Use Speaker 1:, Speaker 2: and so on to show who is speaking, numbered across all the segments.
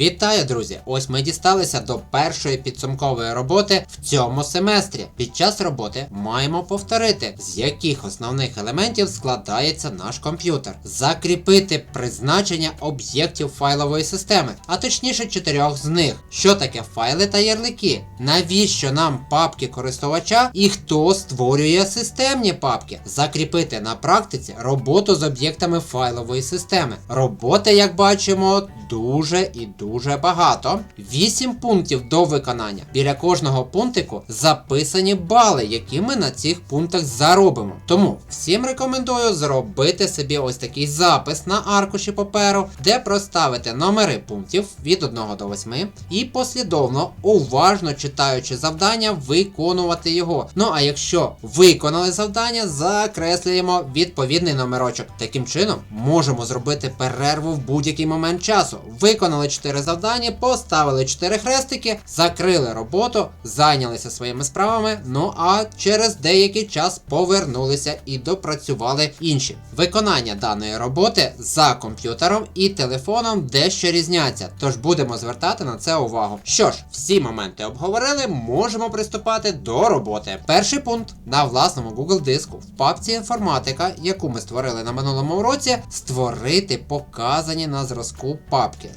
Speaker 1: Вітаю, друзі! Ось ми дісталися до першої підсумкової роботи в цьому семестрі. Під час роботи маємо повторити, з яких основних елементів складається наш комп'ютер, закріпити призначення об'єктів файлової системи, а точніше чотирьох з них. Що таке файли та ярлики? Навіщо нам папки користувача і хто створює системні папки? Закріпити на практиці роботу з об'єктами файлової системи. Роботи, як бачимо, дуже і дуже багато. 8 пунктів до виконання. Біля кожного пунктику записані бали, які ми на цих пунктах заробимо. Тому всім рекомендую зробити собі ось такий запис на аркуші паперу, де проставити номери пунктів від 1 до 8 і послідовно, уважно читаючи завдання, виконувати його. Ну а якщо виконали завдання, закреслюємо відповідний номерочок. Таким чином можемо зробити перерву в будь-який момент часу. Виконали 4 завдання, поставили 4 хрестики, закрили роботу, зайнялися своїми справами. Ну а через деякий час повернулися і допрацювали інші. Виконання даної роботи за комп'ютером і телефоном дещо різняться, тож будемо звертати на це увагу. Що ж, всі моменти обговорили, можемо приступати до роботи. Перший пункт на власному Google диску в папці інформатика, яку ми створили на минулому уроці, створити показані на зразку папки.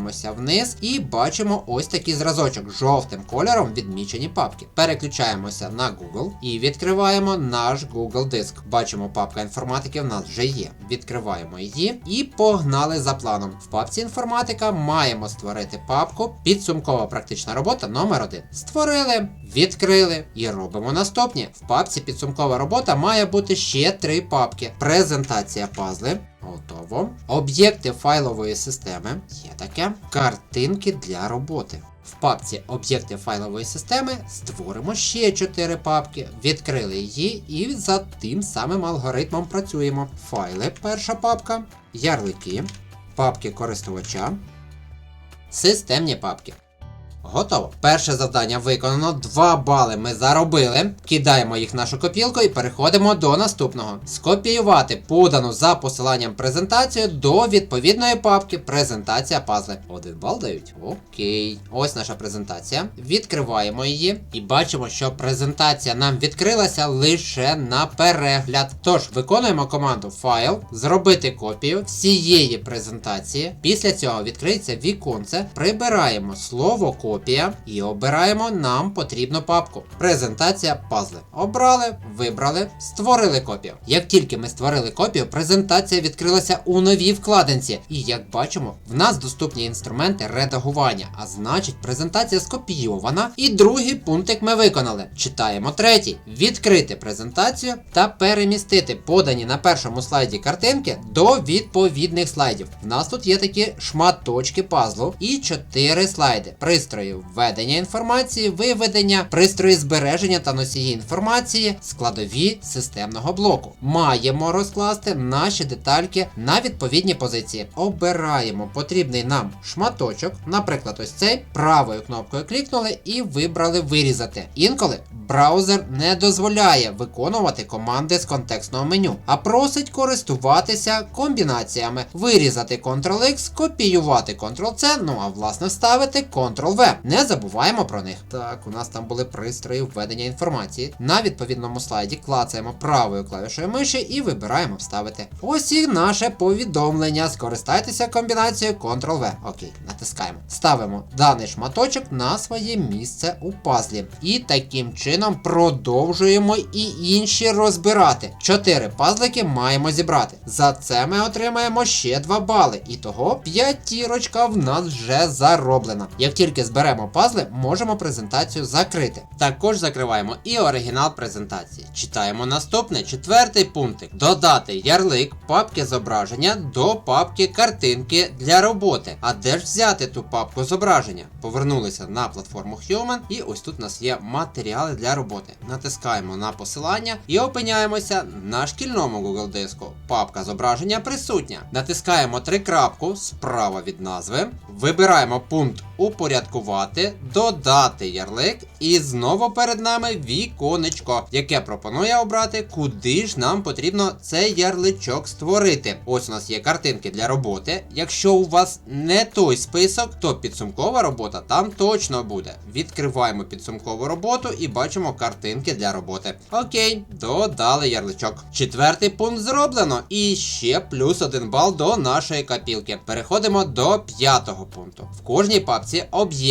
Speaker 1: Зміщаємося вниз і бачимо ось такий зразочок жовтим кольором відмічені папки. Переключаємося на Google і відкриваємо наш Google диск. Бачимо, папка інформатики в нас вже є. Відкриваємо її і погнали за планом. В папці інформатика маємо створити папку підсумкова практична робота номер 1 Створили, відкрили і робимо наступні. В папці підсумкова робота має бути ще три папки: презентація пазли. Готово. Об'єкти файлової системи. Є таке. Картинки для роботи. В папці Об'єкти файлової системи створимо ще 4 папки, відкрили її і за тим самим алгоритмом працюємо. Файли, перша папка, ярлики, папки користувача, системні папки. Готово. Перше завдання виконано. 2 бали ми заробили. Кидаємо їх в нашу копілку і переходимо до наступного. Скопіювати подану за посиланням презентацію до відповідної папки Презентація пазли. Один бал дають. Окей. Ось наша презентація. Відкриваємо її і бачимо, що презентація нам відкрилася лише на перегляд. Тож виконуємо команду файл, зробити копію всієї презентації. Після цього відкриється віконце. Прибираємо слово копія і обираємо нам потрібну папку. Презентація пазли. Обрали, вибрали, створили копію. Як тільки ми створили копію, презентація відкрилася у новій вкладинці. І як бачимо, в нас доступні інструменти редагування, а значить, презентація скопійована. І другий пунктик ми виконали. Читаємо третій: відкрити презентацію та перемістити подані на першому слайді картинки до відповідних слайдів. У нас тут є такі шматочки пазлу і 4 слайди. Пристрої введення інформації, виведення, пристрої збереження та носії інформації, складові системного блоку. Маємо розкласти наші детальки на відповідні позиції. Обираємо потрібний нам шматочок, наприклад, ось цей. Правою кнопкою клікнули і вибрали вирізати. Інколи браузер не дозволяє виконувати команди з контекстного меню, а просить користуватися комбінаціями: вирізати Ctrl-X, копіювати Ctrl-C, ну а власне вставити Ctrl-V. Не забуваємо про них. Так, у нас там були пристрої введення інформації. На відповідному слайді клацаємо правою клавішою миші і вибираємо вставити. Ось і наше повідомлення. Скористайтеся комбінацією Ctrl-V. Окей, натискаємо. Ставимо даний шматочок на своє місце у пазлі. І таким чином продовжуємо і інші розбирати. Чотири пазлики маємо зібрати. За це ми отримаємо ще 2 бали. І того п'ятірочка в нас вже зароблена. Як тільки зберемо пазли, можемо презентацію закрити. Також закриваємо і оригінал презентації. Читаємо наступне, четвертий пунктик. Додати ярлик папки зображення до папки картинки для роботи. А де ж взяти ту папку зображення? Повернулися на платформу Human, і ось тут у нас є матеріали для роботи. Натискаємо на посилання і опиняємося на шкільному Google диску. Папка зображення присутня. Натискаємо три крапку справа від назви. Вибираємо пункт упорядкувати, додати ярлик і знову перед нами віконечко, яке пропонує обрати, куди ж нам потрібно цей ярличок створити. Ось у нас є картинки для роботи. Якщо у вас не той список, то підсумкова робота там точно буде. Відкриваємо підсумкову роботу і бачимо картинки для роботи. Окей, додали ярличок. Четвертий пункт зроблено. І ще плюс один бал до нашої копілки. Переходимо до п'ятого пункту. В кожній папці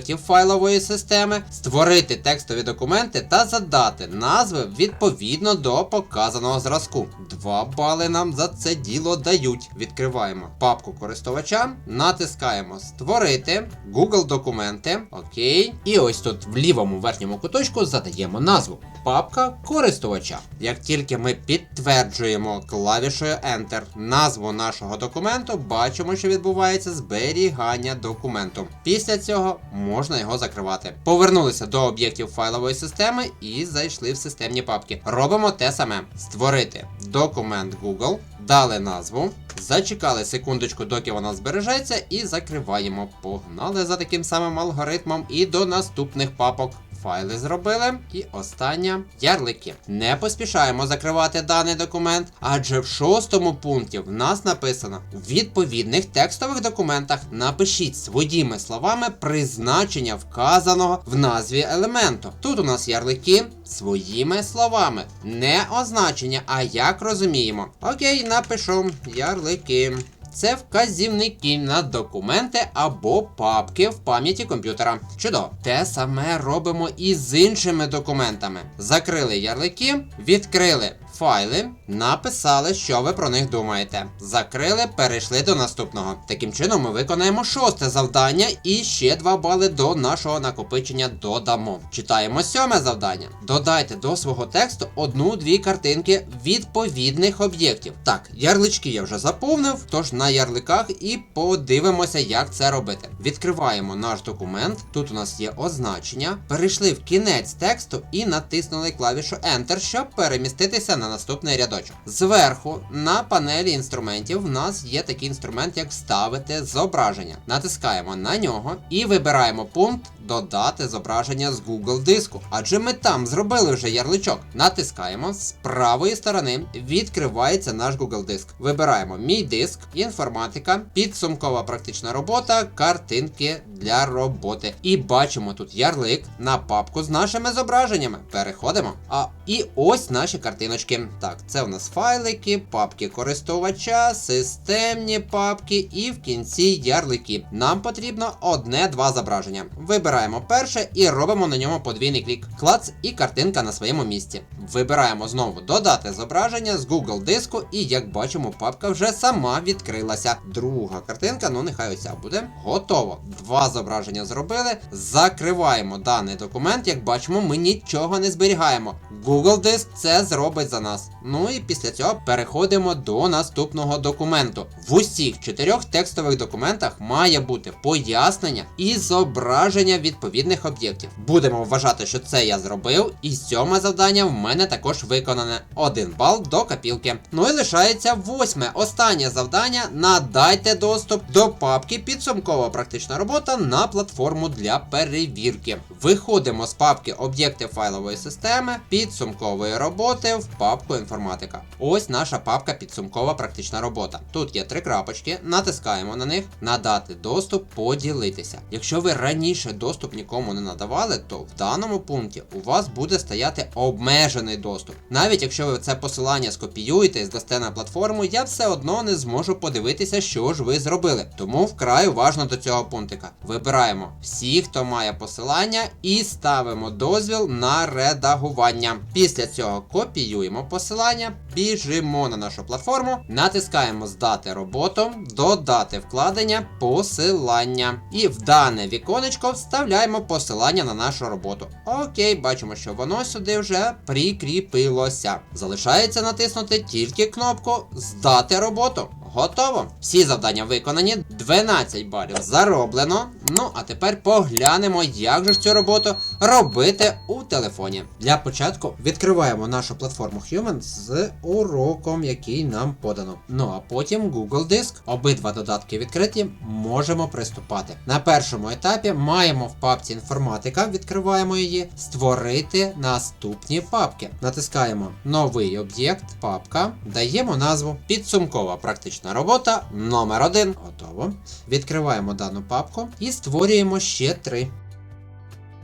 Speaker 1: об'єктів файлової системи створити текстові документи та задати назви відповідно до показаного зразку. Два бали нам за це діло дають. Відкриваємо папку користувача, натискаємо Створити, Google документи. Окей. І ось тут в лівому верхньому куточку задаємо назву. Папка користувача. Як тільки ми підтверджуємо клавішою Enter назву нашого документу, бачимо, що відбувається зберігання документу. Після цього можна його закривати. Повернулися до об'єктів файлової системи і зайшли в системні папки. Робимо те саме: створити документ Google, дали назву, зачекали секундочку, доки вона збережеться, і закриваємо. Погнали за таким самим алгоритмом і до наступних папок. Файли зробили. І остання ярлики. Не поспішаємо закривати даний документ, адже в шостому пункті в нас написано: у відповідних текстових документах напишіть своїми словами призначення вказаного в назві елементу. Тут у нас ярлики своїми словами. Не означення, а як розуміємо. Окей, напишу ярлики. Це вказівники на документи або папки в пам'яті комп'ютера. Чудово. Те саме робимо і з іншими документами. Закрили ярлики, відкрили файли, написали, що ви про них думаєте. Закрили, перейшли до наступного. Таким чином, ми виконаємо шосте завдання і ще 2 бали до нашого накопичення додамо. Читаємо сьоме завдання. Додайте до свого тексту одну-дві картинки відповідних об'єктів. Так, ярлички я вже заповнив, тож на ярликах і подивимося, як це робити. Відкриваємо наш документ. Тут у нас є означення. Перейшли в кінець тексту і натиснули клавішу Enter, щоб переміститися на наступний рядочок. Зверху на панелі інструментів в нас є такий інструмент, як вставити зображення. Натискаємо на нього і вибираємо пункт Додати зображення з Google диску. Адже ми там зробили вже ярличок. Натискаємо з правої сторони, відкривається наш Google диск. Вибираємо мій диск, інформатика, підсумкова практична робота, картинки для роботи. І бачимо тут ярлик на папку з нашими зображеннями. Переходимо. А і ось наші картиночки. Так, це у нас файлики, папки користувача, системні папки і в кінці ярлики. Нам потрібно одне-два зображення. Вибираємо перше і робимо на ньому подвійний клік. Клац і картинка на своєму місці. Вибираємо знову додати зображення з Google диску, і як бачимо, папка вже сама відкрилася. Друга картинка, ну нехай оця буде. Готово. Два зображення зробили. Закриваємо даний документ. Як бачимо, ми нічого не зберігаємо. Google диск це зробить за нас. Ну і після цього переходимо до наступного документу. В усіх чотирьох текстових документах має бути пояснення і зображення відповідних об'єктів. Будемо вважати, що це я зробив, і сьоме завдання в мене також виконане. Один бал до копілки. Ну і лишається восьме. Останнє завдання. Надайте доступ до папки підсумкова практична робота на платформу для перевірки. Виходимо з папки об'єкти файлової системи, підсумкової роботи в папку інформатика. Ось наша папка підсумкова практична робота. Тут є три крапочки, натискаємо на них, надати доступ, поділитися. Якщо ви раніше доступ нікому не надавали, то в даному пункті у вас буде стояти обмежений доступ. Навіть якщо ви це посилання скопіюєте і здасте на платформу, я все одно не зможу подивитися, що ж ви зробили. Тому вкрай уважно до цього пунктика. Вибираємо всі, хто має посилання, і ставимо дозвіл на редагування. Після цього копіюємо посилання, біжимо на нашу платформу, натискаємо Здати роботу, додати вкладення, посилання. І в дане віконечко вставляємо посилання на нашу роботу. Окей, бачимо, що воно сюди вже прикріпилося. Залишається натиснути тільки кнопку Здати роботу. Готово. Всі завдання виконані, 12 балів зароблено. Ну, а тепер поглянемо, як же ж цю роботу робити у телефоні. Для початку відкриваємо нашу платформу Human з уроком, який нам подано. Ну а потім Google Диск. Обидва додатки відкриті, можемо приступати. На першому етапі маємо в папці інформатика, відкриваємо її, створити наступні папки. Натискаємо новий об'єкт, папка, даємо назву підсумкова практична робота номер 1 Готово. Відкриваємо дану папку і створюємо ще три.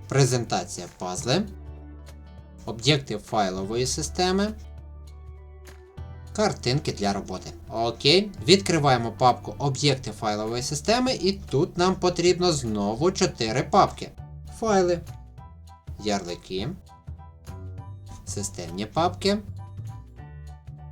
Speaker 1: Презентація пазли, об'єкти файлової системи, картинки для роботи. Окей. Відкриваємо папку об'єкти файлової системи, і тут нам потрібно знову 4 папки. Файли, ярлики, системні папки.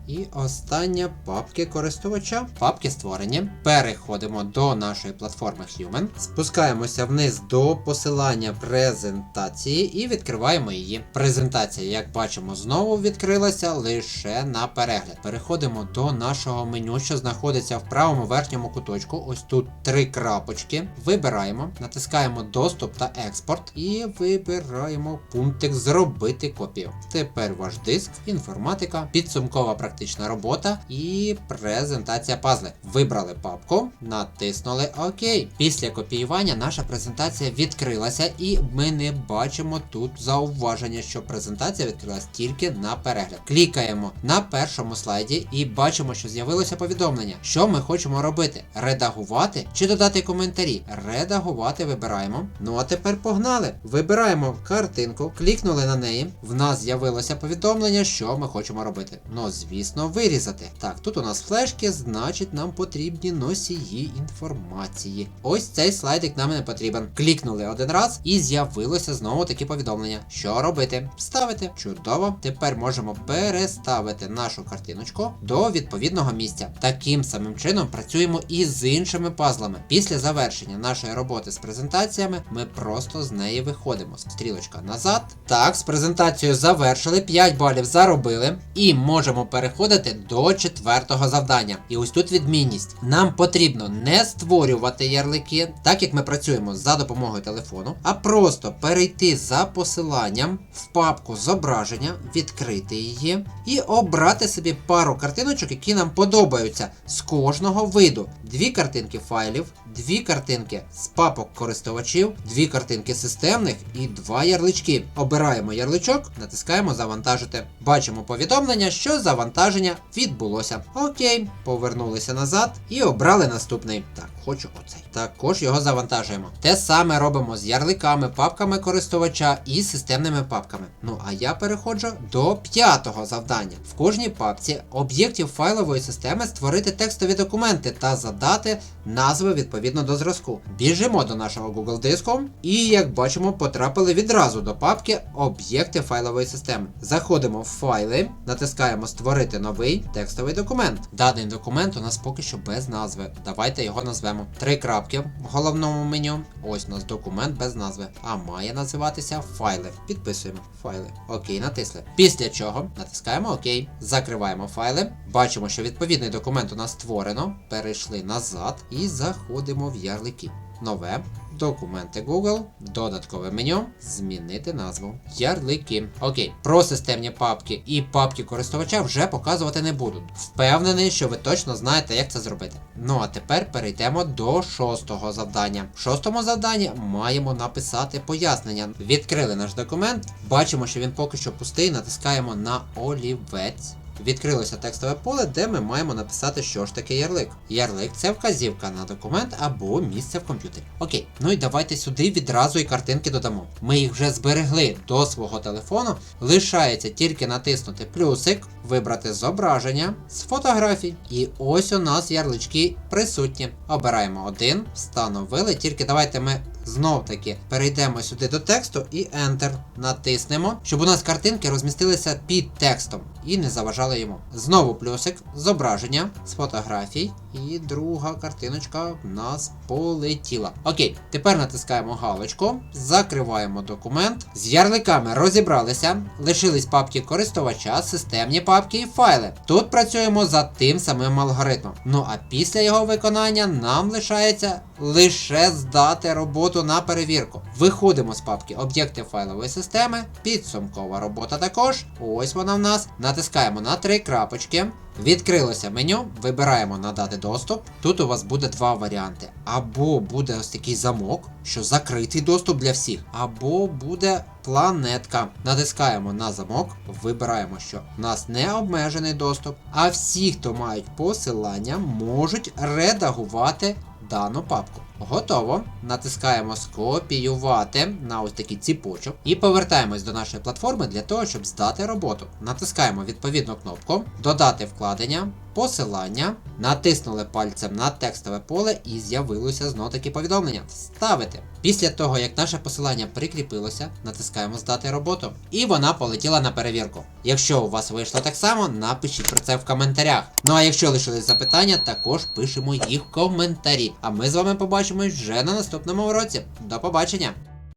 Speaker 1: І остання папки користувача. Папки створені. Переходимо до нашої платформи Human. Спускаємося вниз до посилання презентації і відкриваємо її. Презентація, як бачимо, знову відкрилася лише на перегляд. Переходимо до нашого меню, що знаходиться в правому верхньому куточку. Ось тут три крапочки. Вибираємо, натискаємо доступ та експорт і вибираємо пунктик Зробити копію. Тепер ваш диск, інформатика, підсумкова практична робота і презентація пазли. Вибрали папку, натиснули ОК. Після копіювання наша презентація відкрилася, і ми не бачимо тут зауваження, що презентація відкрилась тільки на перегляд. Клікаємо на першому слайді і бачимо, що з'явилося повідомлення, що ми хочемо робити: редагувати чи додати коментарі. Редагувати вибираємо. Ну а тепер погнали. Вибираємо картинку, клікнули на неї. В нас з'явилося повідомлення, що ми хочемо робити. Ну, звісно, вирізати. Так, тут у нас флешки, значить, нам потрібні носії інформації. Ось цей слайдик нам не потрібен. Клікнули один раз і з'явилося знову таке повідомлення. Що робити? Вставити. Чудово. Тепер можемо переставити нашу картиночку до відповідного місця. Таким самим чином працюємо і з іншими пазлами. Після завершення нашої роботи з презентаціями ми просто з неї виходимо. Стрілочка назад. Так, з презентацією завершили, 5 балів заробили. І можемо переходити до четвертого завдання. І ось тут відмінність. Нам потрібно не створювати ярлики, так як ми працюємо за допомогою телефону, а просто перейти за посиланням в папку зображення, відкрити її і обрати собі пару картиночок, які нам подобаються з кожного виду. Дві картинки файлів, дві картинки з папок користувачів, дві картинки системних і два ярлички. Обираємо ярличок, натискаємо завантажити. Бачимо повідомлення, що завантаження відбулося. Окей, повернулися назад і обрали наступний. Так, хочу оцей. Також його завантажуємо. Те саме робимо з ярликами, папками користувача і системними папками. Ну а я переходжу до п'ятого завдання. В кожній папці об'єктів файлової системи створити текстові документи та задати назви відповідно до зразку. Біжимо до нашого Google диску і, як бачимо, потрапили відразу до папки об'єкти файлової системи. Заходимо в файли, натискаємо Створити новий текстовий документ. Даний документ у нас поки що без назви. Давайте його назвемо. Три крапки в головному меню. Ось у нас документ без назви. А має називатися файли. Підписуємо файли. Окей, натисли. Після чого натискаємо ОК. Закриваємо файли. Бачимо, що відповідний документ у нас створено. Перейшли назад і заходимо в ярлики. Нове. Документи Google, додаткове меню, змінити назву. Ярлики. Окей, про системні папки і папки користувача вже показувати не буду. Впевнений, що ви точно знаєте, як це зробити. Ну а тепер перейдемо до шостого завдання. В шостому завданні маємо написати пояснення. Відкрили наш документ, бачимо, що він поки що пустий, натискаємо на олівець. Відкрилося текстове поле, де ми маємо написати, що ж таке ярлик. Ярлик це вказівка на документ або місце в комп'ютері. Окей, ну і давайте сюди відразу і картинки додамо. Ми їх вже зберегли до свого телефону. Лишається тільки натиснути плюсик, вибрати зображення з фотографій. І ось у нас ярлички присутні. Обираємо один, встановили. Тільки давайте ми знов таки перейдемо сюди до тексту і Enter натиснемо, щоб у нас картинки розмістилися під текстом і не заважали йому. Знову плюсик, зображення з фотографій І друга картиночка в нас полетіла. Окей, тепер натискаємо галочку, закриваємо документ. З ярликами розібралися, лишились папки користувача, системні папки і файли. Тут працюємо за тим самим алгоритмом. Ну а після його виконання нам лишається лише здати роботу на перевірку. Виходимо з папки об'єкти файлової системи, підсумкова робота також. Ось вона в нас. Натискаємо на три крапочки. Відкрилося меню, вибираємо надати доступ. Тут у вас буде два варіанти. Або буде ось такий замок, що закритий доступ для всіх, або буде планетка. Натискаємо на замок, вибираємо, що в нас не обмежений доступ, а всі, хто мають посилання, можуть редагувати дану папку. Готово. Натискаємо скопіювати на ось такий ціпочок і повертаємось до нашої платформи для того, щоб здати роботу. Натискаємо відповідну кнопку, додати вкладення, посилання, натиснули пальцем на текстове поле і з'явилося знову таки повідомлення. Вставити. Після того, як наше посилання прикріпилося, натискаємо здати роботу. І вона полетіла на перевірку. Якщо у вас вийшло так само, напишіть про це в коментарях. Ну а якщо лишились запитання, також пишемо їх в коментарі. А ми з вами побачимось вже на наступному уроці. До побачення!